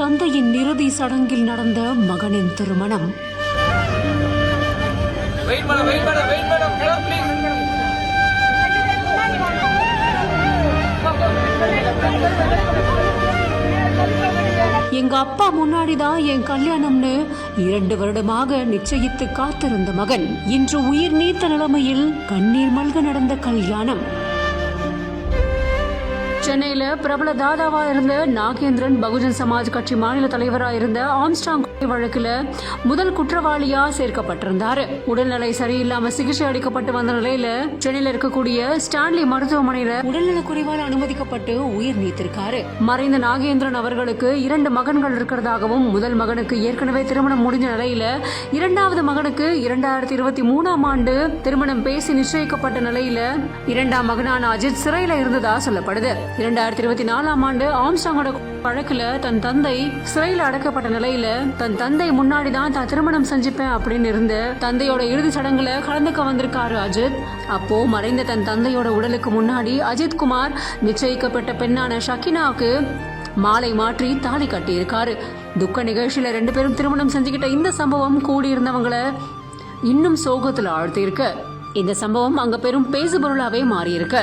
தந்தையின் இறுதி சடங்கில் நடந்த மகனின் திருமணம். எங்க அப்பா முன்னாடிதான் என் கல்யாணம்னு இரண்டு வருடமாக நிச்சயித்து காத்திருந்த மகன். இன்று உயிர் நீத்த நிலைமையில் கண்ணீர் மல்க நடந்த கல்யாணம். சென்னையில பிரபல தாதாவா இருந்த நாகேந்திரன் பகுஜன் சமாஜ் கட்சி மாநில தலைவரா இருந்த ஆம்ஸ்டாங் கொலை வழக்குல முதல் குற்றவாளியா சேர்க்கப்பட்டிருந்தாரு. உடல்நிலை சரியில்லாம சிகிச்சை அளிக்கப்பட்டு வந்த நிலையில சென்னையில இருக்கக்கூடிய ஸ்டான்லி மருத்துவமனையில உடல்நல குறைவால் அனுமதிக்கப்பட்டு உயிர் நீத்திருக்காரு. மறைந்த நாகேந்திரன் அவர்களுக்கு இரண்டு மகன்கள் இருக்கிறதாகவும் முதல் மகனுக்கு ஏற்கனவே திருமணம் முடிஞ்ச நிலையில இரண்டாவது மகனுக்கு இரண்டாயிரத்தி இருபத்தி மூணாம் ஆண்டு திருமணம் பேசி நிச்சயிக்கப்பட்ட நிலையில இரண்டாம் மகனான அஜித் சிறையில இருந்ததா சொல்லப்படுது. இரண்டாயிரத்தி இருபத்தி நாலாம் ஆண்டு ஆம்ஸ்டாங்கோட வழக்குல தன் தந்தை சிறையில் அடக்கப்பட்ட நிலையில தன் தந்தை முன்னாடி தான் தான் திருமணம் செஞ்சுப்பேன் அப்படின்னு இருந்த தந்தையோட இறுதி சடங்குல கலந்துக்க வந்திருக்காரு அஜித். அப்போ மறைந்த தன் தந்தையோட உடலுக்கு முன்னாடி அஜித் குமார் நிச்சயிக்கப்பட்ட பெண்ணான ஷக்கினாவுக்கு மாலை மாற்றி தாலி கட்டியிருக்காரு. துக்க நிகழ்ச்சியில ரெண்டு பேரும் திருமணம் செஞ்சுக்கிட்ட இந்த சம்பவம் கூடியிருந்தவங்களை இன்னும் சோகத்துல ஆழ்த்தியிருக்கு. இந்த சம்பவம் அங்க பெரும் பேசுபொருளாவே மாறியிருக்கு.